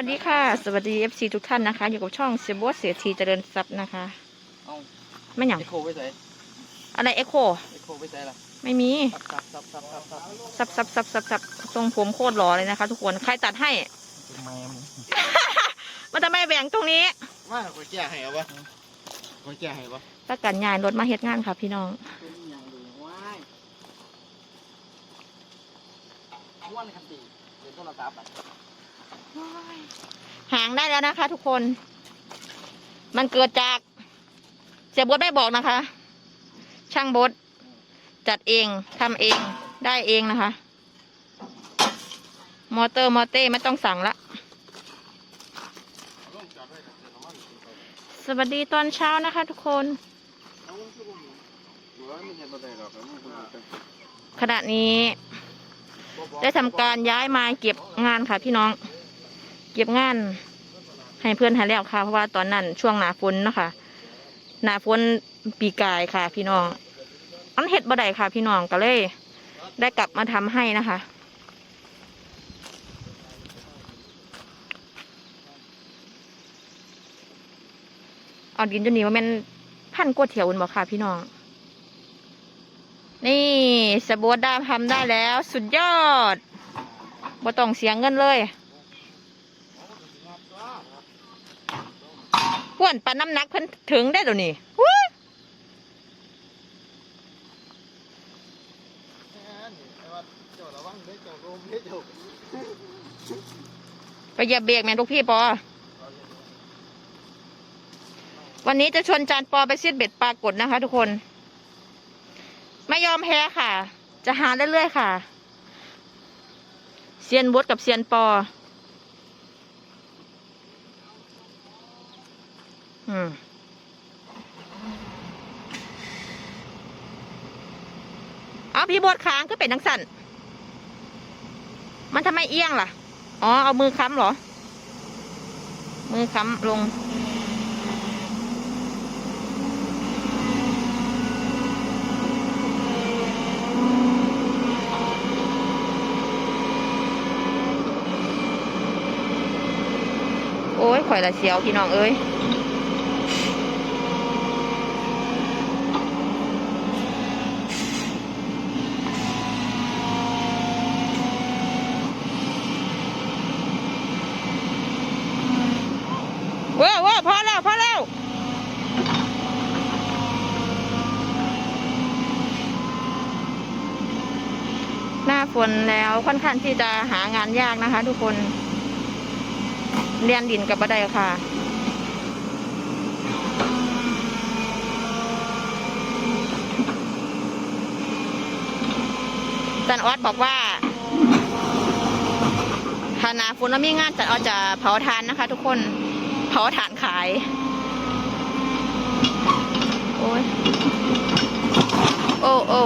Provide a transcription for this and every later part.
วัสดีค่ะ สวัสดีเอฟซีทุกท่านนะคะ อยู่กับช่องเซบวเสียทีเจริญทรัพย์นะคะเอาไม่หยังเอ็กโคไปใส่อะไรเอ็กโคเอ็กโคไปใส่ละไม่มีซับซับซับซับซับซับซับซับซับซับซับทรงผมโคตรหล่อเลยนะคะ ทุกคนใครตัดให้แม่มึงมันจะไม่แบ่งตรงนี้ว่าคอยแก้ให้เอาวะคอยแก้ให้วะประกันยายรถมาเฮ็ดงานค่ะ พี่น้องเป็นอย่างดีว้ายม้วนคันตีเดี๋ยวต้องระดับอะ หางได้แล้วนะคะ ทุกคน มันเกิดจาก เสียบดไม่บอกนะคะ ช่างบดจัดเองทำเองได้เองนะคะ มอเตอร์มอเต้ไม่ต้องสั่งละสวัสดีตอนเช้านะคะ ทุกคน ขณะนี้ ได้ทำการย้ายมาเก็บงานค่ะพี่น้อง เก็บงาน ให้เพื่อนหาแล้วค่ะ เพราะว่าตอนนั้นช่วงหนาฝนเนาะคะหนาฝนปีกายค่ะ พี่น้องอันเห็ดบ่ได้ค่ะ พี่น้องก็เลย ได้กลับมาทำให้นะคะเอาดินตัวนี้ว่ามันพันกว่าเถียวบนบอกค่ะ พี่น้อง นี่สบู่ดามทำได้แล้ว สุดยอดบ่ต้องเสียงเงินเลย พ่วนปันน้ำหนักเพิ่นถึงได้ตัวนี้ไปเหยียบเบรกแม่ลูกพี่ปอ วันนี้จะชวนจานปอไปซิดเบ็ดปลากดนะคะ ทุกคน ไม่ยอมแพ้ค่ะ จะหาเรื่อยๆค่ะ เซียนบดกับเซียนปอ อืมเอาพี่บดค้างก็เป็นนังสั่น มันทำไมเอียงล่ะ อ๋อ เอามือค้ำเหรอ มือค้ำลง โอ้ยข่อยละเสียวพี่น้องเอ้ย เว้าเว้าพอแล้ว พอแล้ว หน้าฝนแล้วค่อนข้างที่จะหางานยากนะคะ ทุกคนเรียนดินกับบัไดค่ะ จันออดบอกว่าถ้านาฝนแล้วมีงานจันออดจะเผาทานนะคะ ทุกคนเผาถ่านขาย โอ้ยโอ้โอ้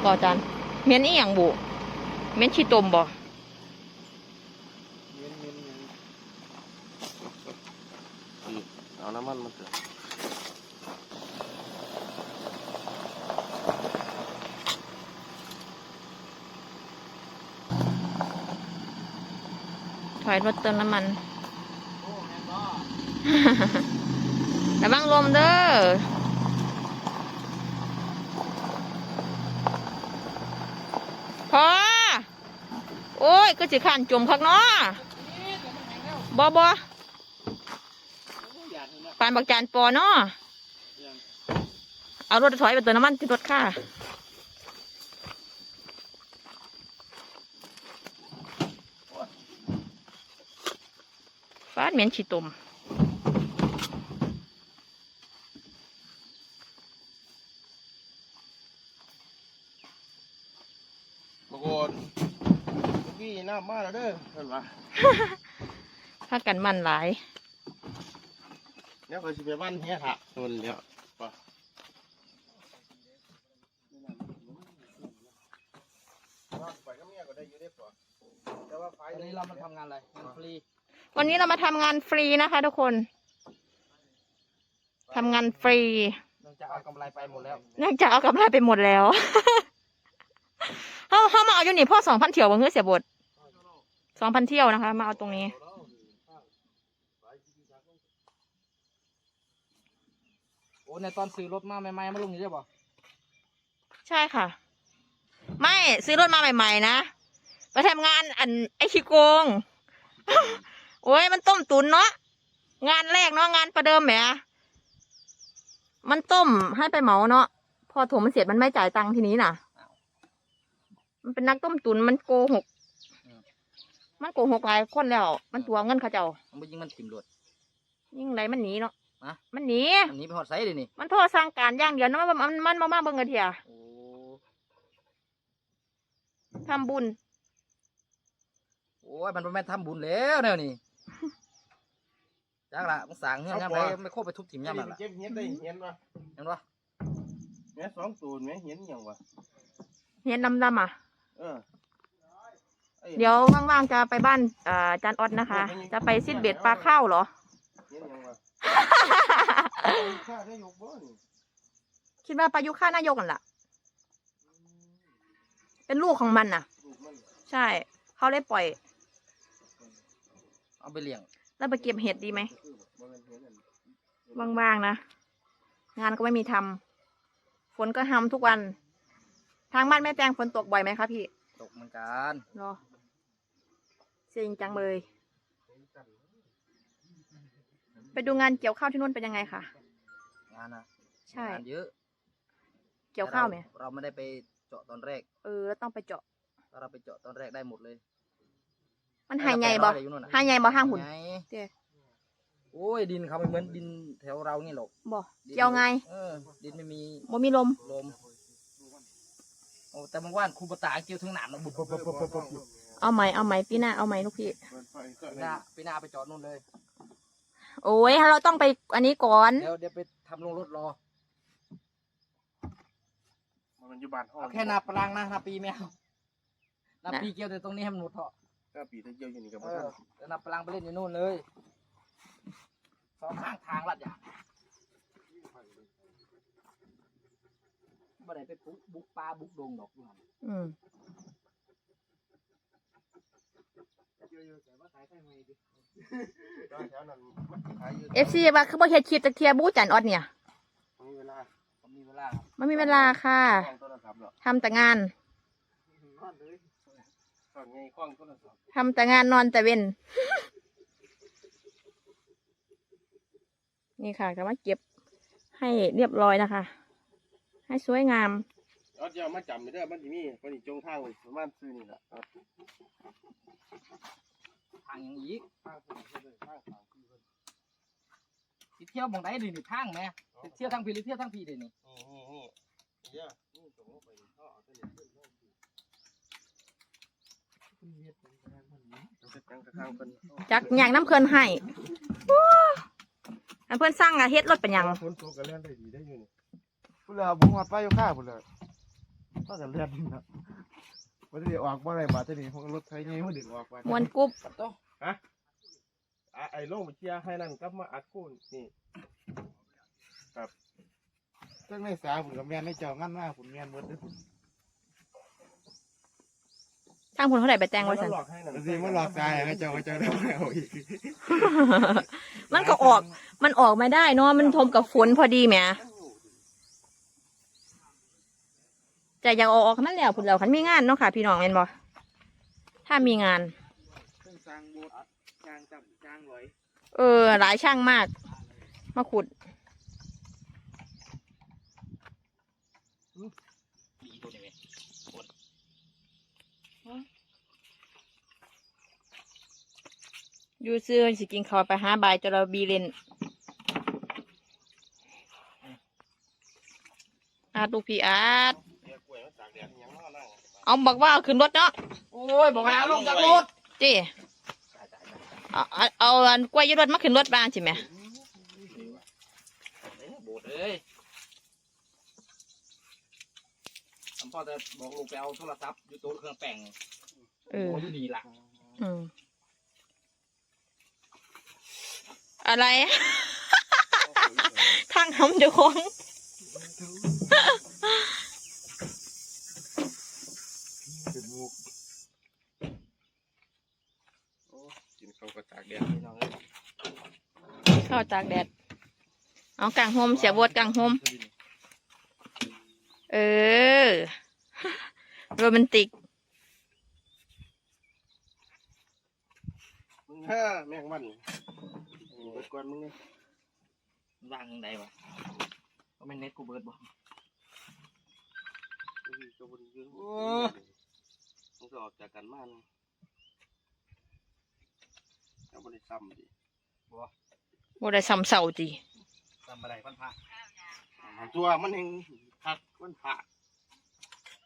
ยังก่อจันเหม็นอีหยังบุเหม็นขี้ตมบ่เมียนเมียนเมียนนี่เอาน้ำมันมาเติมถอยรถเติมน้ำมันโอ้แม่นบ่ระวังลมเด้อพอโอ้ ยก็สิขันจมคักเนาะบอบออยากนี่นะปานบักจานปอเนาะเอารถถอยไปเติมน้ำมันที่รถค่ะฟาดเหม็นฉีตม บางคนพี่น้ำมาแล้วเด้อเห็นปะถ้ากันมันหลายเนี่ยเคยสิไปบ้านเฮียถะโดนแล้วปะไปก็เมียก็ได้อยู่ได้ปะแต่ว่าไฟวันนี้เรามาทำงานอะไรงานฟรี วันนี้เรามาทำงานฟรีนะคะทุกคนทำงานฟรีเนื่องจากเอากำไรไปหมดแล้วเนื่องจากเอากำไรไปหมดแล้วเขาเขามาเอาอยู่นี่พ่อสองพันเที่ยวบ่เงือเสียบท สองพันเที่ยวนะคะ มาเอาตรงนี้ โอ้ในตอนซื้อรถมาใหม่ๆมาลงนี่ได้ป่ะใช่ค่ะ ไม่ซื้อรถมาใหม่ ๆ นะไปทำงานอันไอชิโกง โอ้ยมันต้มตุนเนาะงานแรกเนาะงานประเดิมแหมมันต้มให้ไปเหมาเนาะพอถมมันเสร็จมันไม่จ่ายตังค์ทีนี้น่ะ มันเป็นนักต้มตุนมันโกหก มันโกหกหลายคนแล้ว มันตัวเงินเขาเจ้ามันไปยิงมันถิ่มรถ ยิ่งไรมันหนีเนาะอะ มันหนี อันนี้ไปหอดไซส์เลยนี่มันโทษสร้างการอย่างเดียวนะมันมันมันมามาเบิ่งกันเถอะโอ้ทำบุญโอ้ยมันเป็นแม่นทำบุญแล้วแนวนี่จักละมึงสั่งเงี้ยย่ำไรไม่โคตรไปทุบถิ่มย่ำนั่นล่ะเก็บเห็ดได้เห็นปะเห็นปะแม่สองตัวแม่เห็นอหย่างวะเห็นดำๆอะเออไอ้ เดี๋ยวว่างๆจะไปบ้านอ่าอาจารย์ออดนะคะ จะไปซิดเบ็ดปลาข้าวเหรอเห็นอหย่างวะข้าได้ยกบ่นี่คิดว่าปลายุค่านายกกันล่ะ เป็นลูกของมันน่ะ ลูกมันใช่ เขาเลยปล่อย เอาไปเลี้ยงแล้วไปเก็บเห็ดดีไหมคือบ่แม่นเห็นอันว่างๆนะ งานก็ไม่มีทำฝนก็ทำทุกวัน ทางบ้านแม่แตงฝนตกบ่อยไหมคะพี่ตกเหมือนกันรอ เซ็งจังเลย ไปดูงานเกี่ยวข้าวที่นู่นเป็นยังไงคะ งานนะใช่ งานเยอะเกี่ยวข้าวไหมแต่เราเราไม่ได้ไปเจาะตอนแรกเออแล้วต้องไปเจาะ ถ้าเราไปเจาะตอนแรกได้หมดเลยมันหายใหญ่บ่แล้วแต่เราได้อยู่นู่นน่ะหายใหญ่บ่ห้างหุ่นไงเจ้โอ้ยดินเขาไม่เหมือนดินแถวเรางี้หรอกบ่ดินเกี่ยวไงเออดินไม่มีบ่มีลมลมโอ้แต่บางว่านครูปตาเกี่ยวถึงหนามนะบุบบุบบุบบุบบุบบุบ เอาไหมเอาไหมปีหน้าเอาไหมลูกพี่เปิดไฟก็ปีหได้น้าปีหน้าไปจอดนู่นเลย โอ้ยเราต้องไปอันนี้ก่อน เดี๋ยวเดี๋ยวไปทำลงรถรอมันอยู่บ้านห้องเอาแค่นาปลังนะนาปีไม่เอานาปีเกี่ยวแต่ตรงนี้ให้มันหมดเถอะก็ปีถ้าเกี่ยวอยู่นี่ก็เอบ่อทันแล้วนาปลังไปเล่นอยู่นู่นเลยสองข้างทางลัดอย่างบ่ได้ไปบุกบุกปลาบุกดงดอกอยู่หั่นอืม ตอนแถวนั้นมันขายอยู่ เอฟซีว่าคือบ่เฮ็ดคลิปจากเทียบูจันออดเนี่ยมีเวลาผมมีเวลาครับมันมีเวลาค่ะ คล้องโทรศัพท์หรอกทำแต่งานตอนไงคล้องโทรศัพท์ทำแต่งานนอนแต่เว้น นี่ค่ะก็มาเก็บให้เรียบร้อยนะคะ ให้สวยงามเอดี๋ยวมาจำไม่ได้อมันสิมีมันจงทางไว้ประมาณซื้อนี่แหละเอาทางอย่างอีกทางซื้อเลยทางทางซื้อเลยสิเที่ยวหมองไหนดินี่ทางแหม่สิเที่ยวทางพี่หรือเที่ยวทางพี่ดินี่นี่นี่นี่เดี๋ยวนี่ตรงลงไปนี่เขาเอาตัวนี้ขึ้นลงจักระทากอย่างน้ำเพลินให้อันเพื่อนสร้างอะเฮ็ดรถเป็นยังฝนตกก็เล่นได้ดีได้อยู่นี่พุ่นละบุ้งหัดไปอยู่ข้าพุ่นละถ้าจะเล่นนี่นะ มันจะออกบ่ได้บาดจะนี่พวกรถไทยนี่มันดึงออกบาดมวนกรุ๊บอะไอ้ลงไปเคลียร์ให้นั่นกลับมาอัดคูนนี่ครับจังในสาผมกับแม่นในเจ้างั้นหน้าผมแม่นหมดเด้อผมทางผลเท่าไหร่ไปแจ้งไว้สัน หลอกให้นั่นสิมันหลอกตายให้เจ้าให้เจ้าได้ไม่เอาอีกมันก็ออก มันออกมาได้เนาะ มันทมกับฝนพอดีแหม แต่อยากเอาออกนั่นแหละผุนเราคันมีงานเนาะค่ะ พี่น้องแม่นบ่ถ้ามีงานเครื่องสร้างโบสถ์สร้างจำสร้างไว้เออ หลายช่างมาก มาขุด ดีตัวนี้เว้ยอยู่ซื้อสิกินข้าวไปหาบายจระบีเลนอาตูกพี่อาร์ต เดี๋ยวกล้วยมันตากแดดยังมานั่งเอาบอกว่าเอาขึ้นรถเนาะโอ้ยบอกให้เอาลงจากรถเจีเอาเอาเอาอันกล้วยอยืดรถมาขึ้นรถบ้างใช่ไหมโบดเอ้ยผมพ่อจะบอกลูกไปเอาโทรศัพท์อยู่โต๊ะเครื่องแป้งเออโอ้อยู่นี่ล่ะอืมอะไร ทางทำเดี๋ยวของ เป็นมูกโอ้กินข้าวกระตากแดดพี่น้องเอ้ย เข้าจากแดด เอากลางโฮมเสียบดกลางโฮมเออ โรแมนติกมึงฮ่าแมงมันเบิดก่อนมึงนี่วางยังไงวะก็ไม่นเน็ตกูเบิร์ดบ่มึงจะบนยืนมึงก็ออกจากกันมานะจะบริซ้ำดิบ่ ได้ซ้ำเสาจีทำอะไรพันพระตัวมันเองพักมันผ่า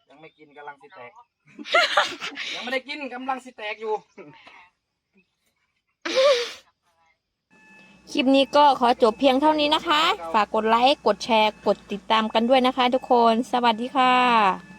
ยังไม่กินกำลังสิแตก ยังไม่ได้กินกำลังสิแตกอยู่ คลิปนี้ก็ขอจบเพียงเท่านี้นะคะ ฝากกดไลค์ กดแชร์ กดติดตามกันด้วยนะคะทุกคน สวัสดีค่ะ